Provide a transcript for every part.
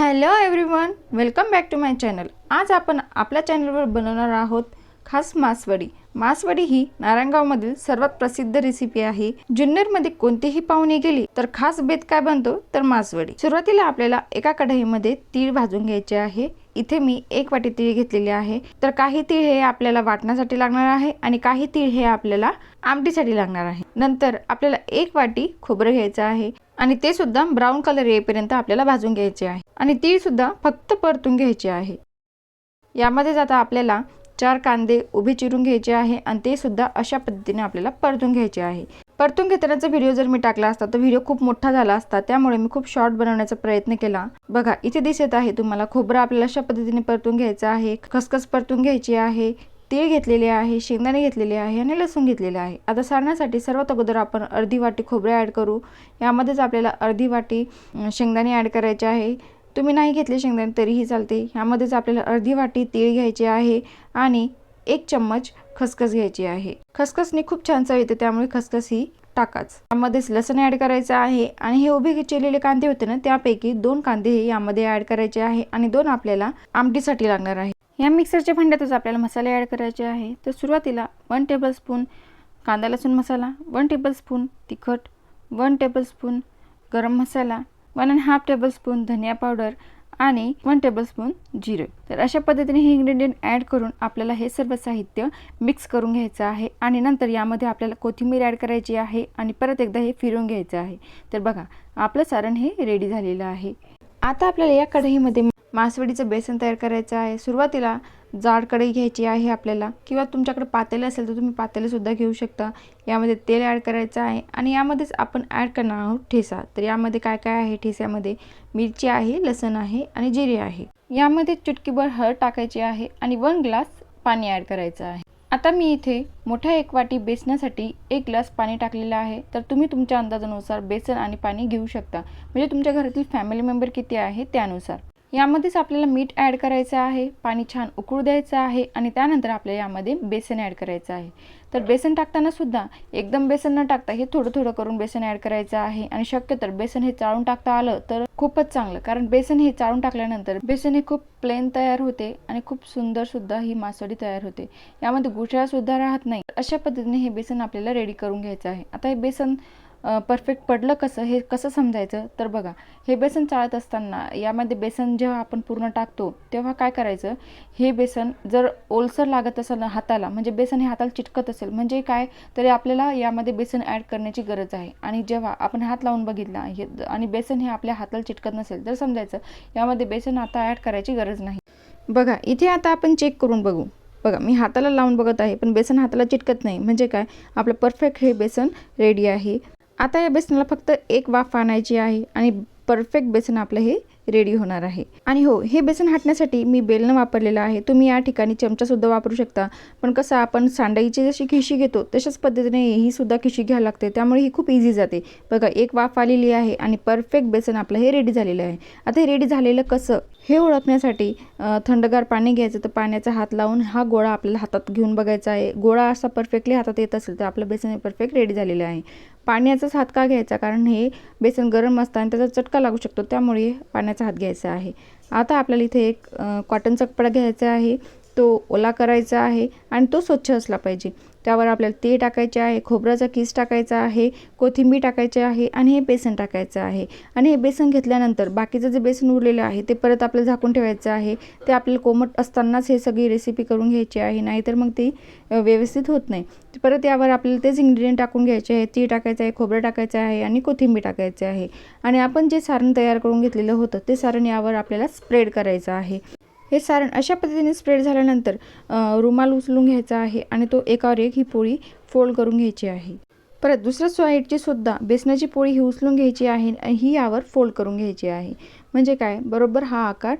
Hello everyone welcome back to my channel. आज आपण आपल्या चॅनलवर बनवणार आहोत खास मासवडी. मासवडी ही नारायणगावमधील सर्वात प्रसिद्ध रेसिपी आहे. जुन्नरमध्ये कोणतीही पाहुणे गेली तर खास बेत काय बनतो तर मासवडी. सुरुवातीला आपल्याला एका कढईमध्ये तीळ भाजून घ्यायचे आहे. इथे मी एक वाटी तीळ घेतलेली आहे. तर काही तीळ हे आपल्याला वाटण्यासाठी लागणार आहे आणि काही तीळ हे आपल्याला आमटीसाठी लागणार आहे. नंतर आपल्याला एक वाटी खोबरं घ्यायचं आहे. आणि ते सुद्धा ब्राऊन कलर येईपर्यंत आपल्याला भाजून घ्यायचे आहे. आणि ती सुद्धा फक्त परतून घ्यायची आहे. यामध्ये आता आपल्याला चार कांदे उभे चिरून घ्यायचे आहे आणि ते सुद्धा अशा पद्धतीने आपल्याला परतून घ्यायचे आहे. परतून घेतानाचा व्हिडिओ जर मी टाकला असता तर व्हिडिओ खूप मोठा झाला असता त्यामुळे मी खूप शॉर्ट बनवण्याचा प्रयत्न केला. बघा इथे दिसत आहे तुम्हाला खोबरं आपल्याला अशा पद्धतीने परतून घ्यायचं आहे खसखस परतून घ्यायची आहे तीळ घेतलेले आहे शेंगदाणे घेतलेले आहे आणि लसूण घेतलेले आहे. आता सारण्यासाठी सर्वात अगोदर आपण अर्धी वाटी खोबरे ॲड करू. यामध्येच आपल्याला अर्धी वाटी शेंगदाणे ॲड करायचे आहे. तुम्ही नाही घेतले शेंगदाणे तरीही चालते. ह्यामध्येच आपल्याला अर्धी वाटी तीळ घ्यायचे आहे आणि एक चम्मच खसखस घ्यायची आहे. खसखसने खूप छान चव येते त्यामुळे खसखस ही टाकाच. यामध्येच लसण ॲड करायचं आहे आणि हे उभे चिरलेले कांदे होते ना त्यापैकी दोन कांदे हे यामध्ये ॲड करायचे आहे आणि दोन आपल्याला आमटीसाठी लागणार आहे. या मिक्सरच्या भांड्यातच आपल्याला मसाले ॲड करायचे आहे. तर सुरुवातीला वन टेबलस्पून कांदा लसूण मसाला वन टेबलस्पून तिखट वन टेबलस्पून गरम मसाला वन अँड हाफ टेबलस्पून धनिया पावडर आणि वन टेबलस्पून जिरे. तर अशा पद्धतीने हे इन्ग्रेडियंट ॲड करून आपल्याला हे सर्व साहित्य मिक्स करून घ्यायचं आहे आणि नंतर यामध्ये आपल्याला कोथिंबीर ॲड करायची आहे आणि परत एकदा हे फिरून घ्यायचं आहे. तर बघा आपलं सारण हे रेडी झालेलं आहे. आता आपल्याला या कढईमध्ये मासवडीचं बेसन तयार करायचं आहे. सुरुवातीला जाड कढई घ्यायची आहे आपल्याला. किंवा तुमच्याकडे पातेलं असेल तर तुम्ही पातेलंसुद्धा घेऊ शकता. यामध्ये तेल ॲड करायचं आहे. आणि यामध्येच आपण ॲड करणार आहोत ठेसा. तर यामध्ये काय काय आहे ठेस्यामध्ये? मिरची आहे लसण आहे आणि जिरे आहे. यामध्ये चुटकीभर हळद टाकायची आहे आणि वन ग्लास पाणी ॲड करायचं आहे. आता मी इथे मोठ्या एक वाटी बेसनासाठी एक ग्लास पाणी टाकलेलं आहे. तर तुम्ही तुमच्या अंदाजानुसार बेसन आणि पाणी घेऊ शकता. म्हणजे तुमच्या घरातील फॅमिली मेंबर किती आहे त्यानुसार. यामध्येच आपल्याला मीठ ॲड करायचं आहे पाणी छान उकळू द्यायचं आहे आणि त्यानंतर आपल्याला यामध्ये बेसन ॲड करायचं आहे. तर बेसन टाकताना सुद्धा एकदम बेसन न टाकता हे थोडं थोडं करून बेसन ॲड करायचं आहे आणि शक्य तर बेसन हे चाळून टाकता आलं तर खूपच चांगलं कारण बेसन हे चाळून टाकल्यानंतर बेसन हे खूप प्लेन तयार होते आणि खूप सुंदर सुद्धा ही मासळी तयार होते. यामध्ये गुठळ्या सुद्धा राहत नाही. अशा पद्धतीने हे बेसन आपल्याला रेडी करून घ्यायचं आहे. आता हे बेसन परफेक्ट पडलं कसं हे कसं समजायचं? तर बघा हे बेसन चाळत असताना यामध्ये बेसन जेव्हा आपण पूर्ण टाकतो तेव्हा काय करायचं? हे बेसन जर ओलसर लागत असेल ना हाताला म्हणजे बेसन हे हाताला चिटकत असेल म्हणजे काय? तरी आपल्याला यामध्ये बेसन ॲड करण्याची गरज आहे. आणि जेव्हा आपण हात लावून बघितला हे आणि बेसन हे आपल्या हाताला चिटकत नसेल तर समजायचं यामध्ये बेसन आता ॲड करायची गरज नाही. बघा इथे आता आपण चेक करून बघू. बघा मी हाताला लावून बघत आहे पण बेसन हाताला चिटकत नाही. म्हणजे काय? आपलं परफेक्ट हे बेसन रेडी आहे. आता या बेसनाला फक्त एक वाफ आणायची आहे आणि परफेक्ट बेसन आपलं हे रेडी होणार आहे. आणि हो हे बेसन हाटण्यासाठी मी बेलनं वापरलेलं आहे. तुम्ही या ठिकाणी चमचासुद्धा वापरू शकता. पण कसं आपण सांडाईची जशी खिशी घेतो तशाच पद्धतीने ही सुद्धा खिशी घ्यावी लागते. त्यामुळे ही खूप इझी जाते. बघा एक वाफ आलेली आहे आणि परफेक्ट बेसन आपलं हे रेडी झालेलं आहे. आता हे रेडी झालेलं कसं? हे ओळखण्यासाठी थंडगार पाणी घ्यायचं. तर पाण्याचा हात लावून हा गोळा आपल्याला हातात घेऊन बघायचा आहे. गोळा असा परफेक्टली हातात येत असेल तर आपलं बेसन हे परफेक्ट रेडी झालेलं आहे. पाण्याचाच हात का घ्यायचा? कारण हे बेसन गरम असतं आणि त्याचा चटका लागू शकतो त्यामुळे पाण्याचा हात घ्यायचा आहे. आता आपल्याला इथे एक कॉटनचा कपडा घ्यायचा आहे तो ओला करायचा आहे आणि तो स्वच्छ असला पाहिजे. त्यावर आपल्याला ते टाकायचे आहे खोबऱ्याचा किस टाकायचा आहे कोथिंबीर टाकायची आहे आणि हे बेसन टाकायचं आहे. आणि हे बेसन घेतल्यानंतर बाकीचं जे बेसन उरलेलं आहे ते परत आपल्याला झाकून ठेवायचं आहे. ते आपल्याला कोमट असतानाच हे सगळी रेसिपी करून घ्यायची आहे नाहीतर मग ती व्यवस्थित होत नाही. परत यावर आपल्याला तेच इंग्रेडियंट टाकून घ्यायचे आहे. ती टाकायचं आहे खोबरं टाकायचं आहे आणि कोथिंबीर टाकायचे आहे. आणि आपण जे सारण तयार करून घेतलेलं होतं ते सारण यावर आपल्याला स्प्रेड करायचं आहे. हे सारण अशा पद्धतीने स्प्रेड झाल्यानंतर रुमाल उचलून घ्यायचा आहे आणि तो एकावर एक ही पोळी फोल्ड करून घ्यायची आहे. परत दुसऱ्या साईडची सुद्धा बेसनाची पोळी ही उचलून घ्यायची आहे आणि ही यावर फोल्ड करून घ्यायची आहे. म्हणजे काय? बरोबर हा आकार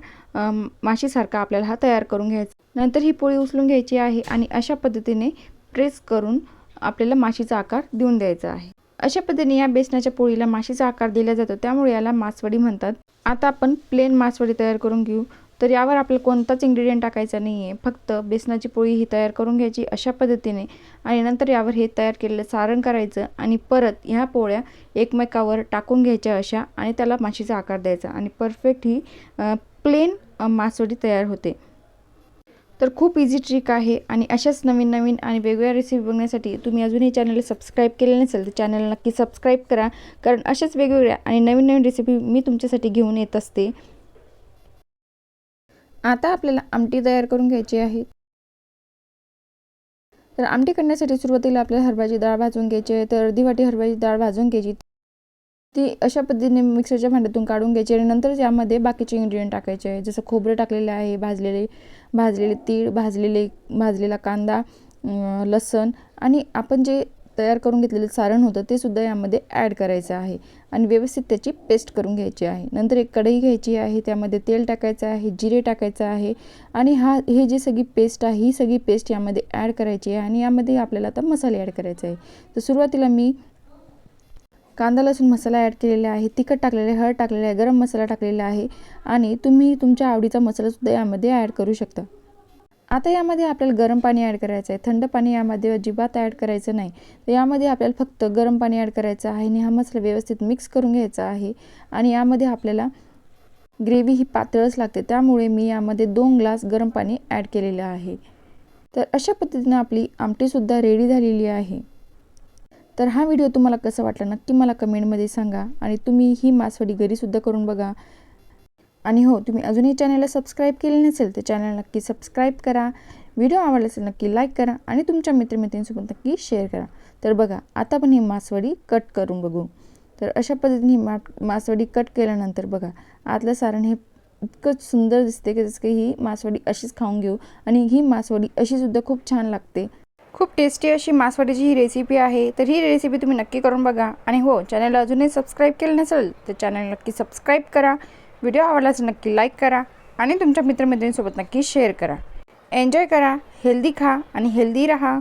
माशीसारखा आपल्याला हा तयार करून घ्यायचा. नंतर ही पोळी उचलून घ्यायची आहे आणि अशा पद्धतीने प्रेस करून आपल्याला माशीचा आकार देऊन द्यायचा आहे. अशा पद्धतीने या बेसनाच्या पोळीला माशीचा आकार दिला जातो. त्यामुळे याला मासवडी म्हणतात. आता आपण प्लेन मासवडी तयार करून घेऊ. तर यावर आपल्याला कोणताच इंग्रेडियंट टाकायचा नाही आहे फक्त बेसनाची पोळी ही तयार करून घ्यायची अशा पद्धतीने आणि नंतर यावर हे तयार केलेलं सारण करायचं आणि परत ह्या पोळ्या एकमेकावर टाकून घ्यायच्या अशा आणि त्याला माशीचा आकार द्यायचा आणि परफेक्ट ही प्लेन मासोडी तयार होते. तर खूप इझी ट्रिक आहे आणि अशाच नवीन नवीन आणि वेगवेगळ्या रेसिपी बघण्यासाठी तुम्ही अजूनही चॅनलला सबस्क्राईब केले नसेल तर चॅनलला नक्की सबस्क्राईब करा. कारण अशाच वेगवेगळ्या आणि नवीन नवीन रेसिपी मी तुमच्यासाठी घेऊन येत असते. आता आपल्याला आमटी तयार करून घ्यायची आहे. तर आमटी करण्यासाठी सुरुवातीला आपल्याला हरभऱ्याची डाळ भाजून घ्यायची आहे. तर अर्धी वाटी हरभऱ्याची डाळ भाजून घ्यायची. ती अशा पद्धतीने मिक्सरच्या भांड्यातून काढून घ्यायची आणि नंतर यामध्ये बाकीचे इन्ग्रेडियंट टाकायचे आहे. जसं खोबरं टाकलेलं आहे भाजलेले भाजलेले तीळ भाजलेले भाजलेला कांदा लसण आणि आपण जे तयार करून घेतलेलं सारण होतं ते सुद्धा यामध्ये ॲड करायचं आहे. आणि व्यवस्थित त्याची पेस्ट करून घ्यायची आहे. नंतर एक कढई घ्यायची आहे त्यामध्ये तेल टाकायचं आहे जिरे टाकायचं आहे. आणि हा हे जी सगळी पेस्ट आहे ही सगळी पेस्ट यामध्ये ॲड करायची आहे आणि यामध्ये आपल्याला आता मसाले ॲड करायचे आहे. तर सुरुवातीला मी कांदा लसूण मसाला ॲड केलेला आहे तिखट टाकलेलं आहे हळद टाकलेलं आहे गरम मसाला टाकलेला आहे. आणि तुम्ही तुमच्या आवडीचा मसालासुद्धा यामध्ये ॲड करू शकता. आता यामध्ये आपल्याला गरम पाणी ॲड करायचं आहे थंड पाणी यामध्ये अजिबात ॲड करायचं नाही. तर यामध्ये आपल्याला फक्त गरम पाणी ॲड करायचं आहे आणि हा मसाला व्यवस्थित मिक्स करून घ्यायचा आहे. आणि यामध्ये आपल्याला ग्रेव्ही ही पातळच लागते. त्यामुळे मी यामध्ये दोन ग्लास गरम पाणी ॲड केलेलं आहे. तर अशा पद्धतीनं आपली आमटीसुद्धा रेडी झालेली आहे. तर हा व्हिडिओ तुम्हाला कसा वाटला नक्की मला कमेंटमध्ये सांगा. आणि तुम्ही ही मासवडी घरीसुद्धा करून बघा. आणि हो तुम्ही अजूनही चॅनलला सबस्क्राईब केले नसेल तर चॅनल नक्की सबस्क्राईब करा. व्हिडिओ आवडला असेल नक्की लाईक करा आणि तुमच्या मित्रमित्रींसोबत नक्की शेअर करा. तर बघा आता पण ही मासवडी कट करून बघू. तर अशा पद्धतीने ही मा मासवडी कट केल्यानंतर बघा आतलं सारण हे इतकं सुंदर दिसते की जसं की ही मासवडी अशीच खाऊन घेऊ आणि ही मासवडी अशीसुद्धा खूप छान लागते. खूप टेस्टी अशी मासवडीची ही रेसिपी आहे. तर ही रेसिपी तुम्ही नक्की करून बघा. आणि हो चॅनलला अजूनही सबस्क्राईब केलं नसेल तर चॅनल नक्की सबस्क्राईब करा. व्हिडिओ आवडल्यास नक्की लाईक करा आणि तुमच्या मित्रमैत्रिणींसोबत नक्की शेअर करा. एन्जॉय करा हेल्दी खा आणि हेल्दी राहा.